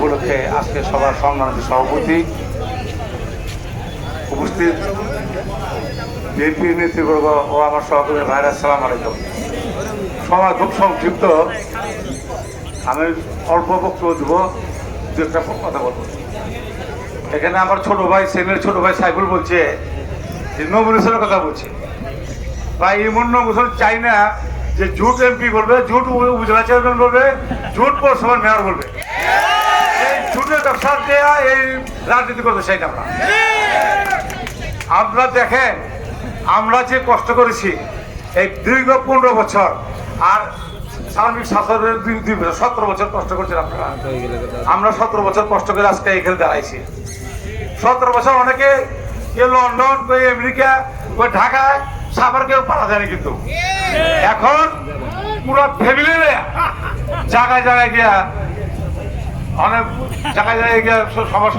উপলক্ষে আজকে সবার সম্মানিত সভাপতি উপস্থিত বিএনপি নেতৃবর্গ ও আমার সহকর্মী ভাইরা আসসালাম আলাইকুম। সময় খুব সংক্ষিপ্ত। আমি অল্প বক্তব্য দেবো দু একটা কথা বলব। এখানে আমার ছোট ভাই সেনের ছোট ভাই সাইফুল বলছে, যে নবুলেশনের কথা বলছে। ভাই, এমন নবুলেশন চাই না যে জুট এমপি বলবে, জুট উপজেলা চেয়ারম্যান বলবে, জুট পৌরসভার মেয়র বলবে। জুটের ব্যবসা দেওয়া এই রাজনীতি করতে চাই না আমরা। আপনারা দেখেন আমরা যে কষ্ট করেছি এই দীর্ঘ পনেরো বছর আর সার্বিক শাসনের দুই দুই বছর সতেরো বছর কষ্ট করছেন আপনারা। আমরা সতেরো বছর কষ্ট করে আজকে এখানে দাঁড়াইছি। সতেরো বছর অনেকে কেউ লন্ডন কেউ আমেরিকা কেউ ঢাকায় সাবার কেউ পারা যায়নি কিন্তু। এখন পুরো ফ্যামিলি জায়গায় জায়গায় গিয়া অনেক জায়গায় জায়গায় সমস্যা।